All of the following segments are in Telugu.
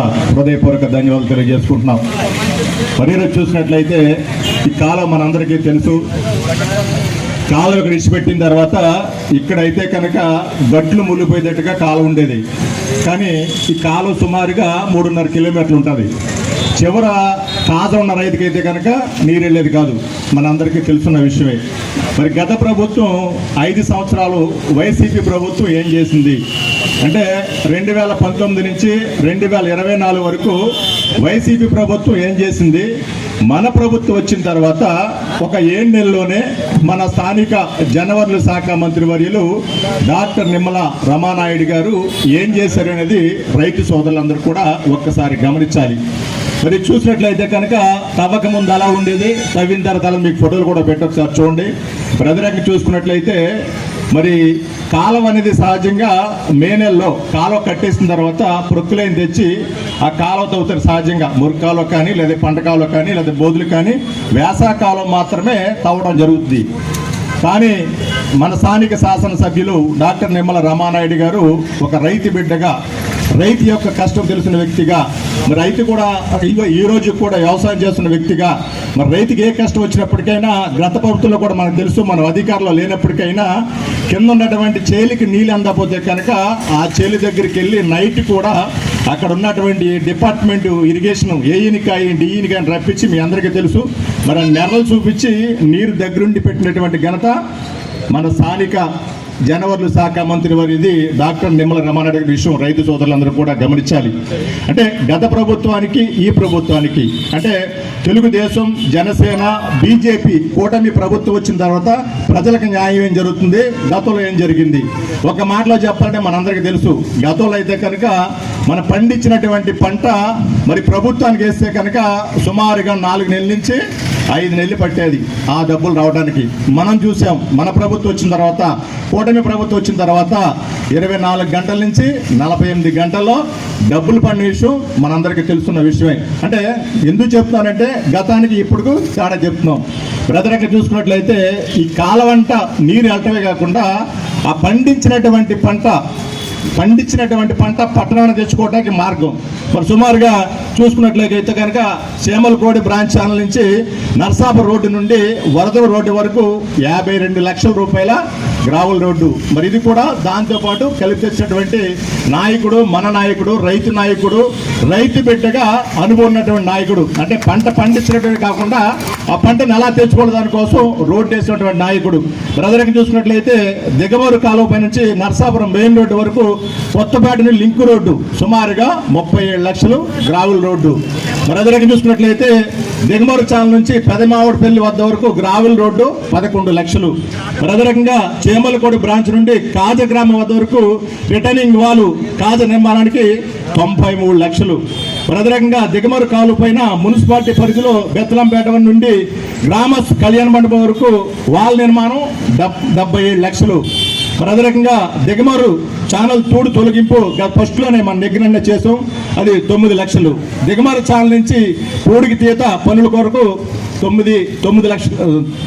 హృదయపూర్వక ధన్యవాదాలు తెలియజేసుకుంటున్నాం. మరి చూసినట్లయితే ఈ కాలం మనందరికీ తెలుసు. కాలం ఇక్కడ ఇచ్చిపెట్టిన తర్వాత ఇక్కడైతే కనుక గట్లు ములిపోయేటట్టుగా కాలం ఉండేది. కానీ ఈ కాలం సుమారుగా మూడున్నర కిలోమీటర్లు ఉంటుంది. చివర తాజా ఉన్న రైతుకైతే కనుక నీరు వెళ్ళేది కాదు. మనందరికీ తెలుసున్న విషయమే. మరి గత ప్రభుత్వం ఐదు సంవత్సరాలు వైసీపీ ప్రభుత్వం ఏం చేసింది? అంటే రెండు వేల పంతొమ్మిది నుంచి రెండు వేల ఇరవై నాలుగు వరకు వైసీపీ ప్రభుత్వం ఏం చేసింది? మన ప్రభుత్వం వచ్చిన తర్వాత ఒక ఏడు నెలలోనే మన స్థానిక జనవరుల శాఖ మంత్రి వర్యులు డాక్టర్ నిమ్మల రమానాయుడు గారు ఏం చేశారు అనేది రైతు సోదరులందరూ కూడా ఒక్కసారి గమనించాలి. మరి చూసినట్లయితే కనుక తవ్వక ముందు అలా ఉండేది. తవ్విన తర్వాత మీకు ఫోటోలు కూడా పెట్టొకసారి చూడండి. ప్రజలకు చూసుకున్నట్లయితే మరి కాలం అనేది సహజంగా మే నెలలో కాలువ కట్టేసిన తర్వాత ప్రొక్కులైన తెచ్చి ఆ కాలువ తవ్వుతారు సహజంగా. మురికాలువ కానీ లేదా పంట కాలువ కానీ లేదా బోధులు కానీ వేసవకాలం మాత్రమే తవ్వడం జరుగుతుంది కానీ మన స్థానిక శాసనసభ్యులు డాక్టర్ నిమ్మల రమానాయుడు గారు ఒక రైతు బిడ్డగా రైతు యొక్క కష్టం తెలిసిన వ్యక్తిగా మరి రైతు కూడా ఈ రోజు కూడా వ్యవసాయం చేస్తున్న వ్యక్తిగా మరి రైతుకి ఏ కష్టం వచ్చినప్పటికైనా గత ప్రభుత్వంలో కూడా మనకు తెలుసు మనం అధికారంలో లేనప్పటికైనా కింద ఉన్నటువంటి చేలికి నీళ్ళు అందకపోతే కనుక ఆ చేలి దగ్గరికి వెళ్ళి నైట్ కూడా అక్కడ ఉన్నటువంటి డిపార్ట్మెంట్ ఇరిగేషన్ ఏఈని కానీ డిఈని కానీ రప్పించి మీ అందరికీ తెలుసు. మరి నెలలు చూపించి నీరు దగ్గరుండి పెట్టినటువంటి ఘనత మన స్థానిక జనవరుల శాఖ మంత్రి వారిది డాక్టర్ నిమ్మల రమానాయుడు గారి విషయం రైతు సోదరులందరూ కూడా గమనించాలి. అంటే గత ప్రభుత్వానికి ఈ ప్రభుత్వానికి అంటే తెలుగుదేశం జనసేన బీజేపీ కూటమి ప్రభుత్వం వచ్చిన తర్వాత ప్రజలకు న్యాయం ఏం జరుగుతుంది? గతంలో ఏం జరిగింది? ఒక మాటలో చెప్పాలంటే మనందరికీ తెలుసు గతంలో అయితే కనుక మన పండించినటువంటి పంట మరి ప్రభుత్వానికి వేస్తే కనుక సుమారుగా నాలుగు నెలల నుంచి ఐదు నెలలు పట్టేది ఆ డబ్బులు రావడానికి. మనం చూసాం మన ప్రభుత్వం వచ్చిన తర్వాత కూటమి ప్రభుత్వం వచ్చిన తర్వాత ఇరవై నాలుగు గంటల నుంచి నలభై ఎనిమిది గంటల్లో డబ్బులు పడిన విషయం మనందరికీ తెలుస్తున్న విషయమే. అంటే ఎందుకు చెప్తున్నానంటే గతానికి ఇప్పుడు తేడా చెప్తున్నాం. బ్రదర్కి చూసుకున్నట్లయితే ఈ కాలవంట నీరు వెళ్ళటమే కాకుండా ఆ పండించినటువంటి పంట పండించినటువంటి పంట పట్టణాన్ని తెచ్చుకోవడానికి మార్గం. మరి సుమారుగా చూసుకున్నట్లయితే కనుక సేమలకోడి బ్రాంచ్ ఛానల్ నుంచి నర్సాపురం రోడ్డు నుండి వరద రోడ్డు వరకు యాభై రెండు లక్షల రూపాయల గ్రావెల్ రోడ్డు. మరి ఇది కూడా దాంతోపాటు కలిపి తెచ్చినటువంటి నాయకుడు మన నాయకుడు రైతు నాయకుడు రైతు బిడ్డగా అనుభవం ఉన్నటువంటి నాయకుడు. అంటే పంట పండించినటువంటి కాకుండా ఆ పంటను ఎలా తెచ్చుకోవడం దానికోసం రోడ్డు వేసినటువంటి నాయకుడు. బ్రదర్కి చూసుకున్నట్లయితే దిగమూరు కాలువ పై నుంచి నర్సాపురం మెయిన్ రోడ్డు వరకు కొత్తపేట నుండి లింక్ రోడ్డు. సుమారుగా ముప్పై ఏడు లక్షలు గ్రావుల్ రోడ్డు. బ్రదర్కి చూసుకున్నట్లయితే దిగమరు ఛానల్ నుంచి పెదమావడిపల్లి వద్ద వరకు గ్రావెల్ రోడ్డు పదకొండు లక్షలు. ప్రధానంగా చేమలకోడి బ్రాంచ్ నుండి కాజ గ్రామం వద్ద వరకు రిటర్నింగ్ వాలు కాజ నిర్మాణానికి తొంభై మూడు లక్షలు. ప్రధానంగా దిగమరు కాలు పైన మున్సిపాలిటీ పరిధిలో బెత్తలంపేట నుండి గ్రామ కళ్యాణ మండపం వరకు వాల్ నిర్మాణం డబ్ డెబ్బై ఏడు లక్షలు. ప్రదరకంగా దిగమరు ఛానల్ తోడు తొలగింపు. ఫస్ట్లోనే మన దగ్గర చేసాం అది తొమ్మిది లక్షలు. దిగమరు ఛానల్ నుంచి పూడికి తీత పనుల కొరకు తొమ్మిది తొమ్మిది లక్షలు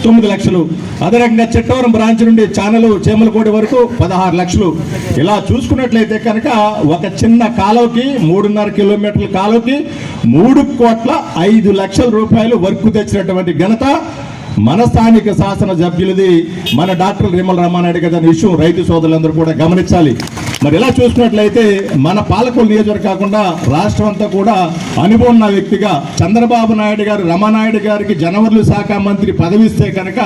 తొమ్మిది లక్షలు. అదే రకంగా చిట్టవరం బ్రాంచ్ నుండి ఛానల్ చేమలకోటి వరకు పదహారు లక్షలు. ఇలా చూసుకున్నట్లయితే కనుక ఒక చిన్న కాలువకి మూడున్నర కిలోమీటర్ల కాలువకి మూడు కోట్ల ఐదు లక్షల రూపాయలు వర్క్ తెచ్చినటువంటి ఘనత మన స్థానిక శాసన సభ్యులది మన డాక్టర్ రిమల్ రామానాయుడు గారి ఇష్యూ రైతు సోదరులందరూ కూడా గమనించాలి. మరి ఇలా చూసుకున్నట్లయితే మన పాలకులు నియోజకవర్గం కాకుండా రాష్ట్రం అంతా కూడా అనుభవం ఉన్న వ్యక్తిగా చంద్రబాబు నాయుడు గారు రమానాయుడు గారికి జనవరుల శాఖ మంత్రి పదవిస్తే కనుక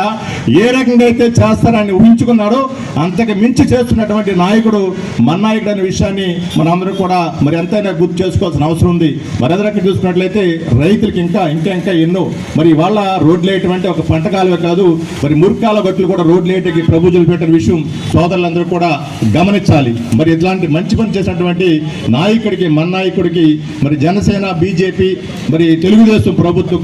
ఏ రకంగా అయితే చేస్తారని ఊహించుకున్నాడో అంతకు మించి చేస్తున్నటువంటి నాయకుడు మన నాయకుడు అనే విషయాన్ని మనందరూ కూడా మరి ఎంతైనా గుర్తు చేసుకోవాల్సిన అవసరం ఉంది. మరి ఎదురకి చూసుకున్నట్లయితే రైతులకి ఇంకా ఇంకా ఇంకా ఎన్నో మరి ఇవాళ రోడ్లు వేయటం ఒక పంట కాలువే కాదు మరి మురికాల బట్టలు కూడా రోడ్లు వేయటానికి ప్రభుత్వం పెట్టిన విషయం సోదరులందరూ కూడా గమనించాలి. మరి మరి ఇట్లాంటి మంచి పని చేసినటువంటి నాయకుడికి మన నాయకుడికి మరి జనసేన బీజేపీ మరి తెలుగుదేశం ప్రభుత్వం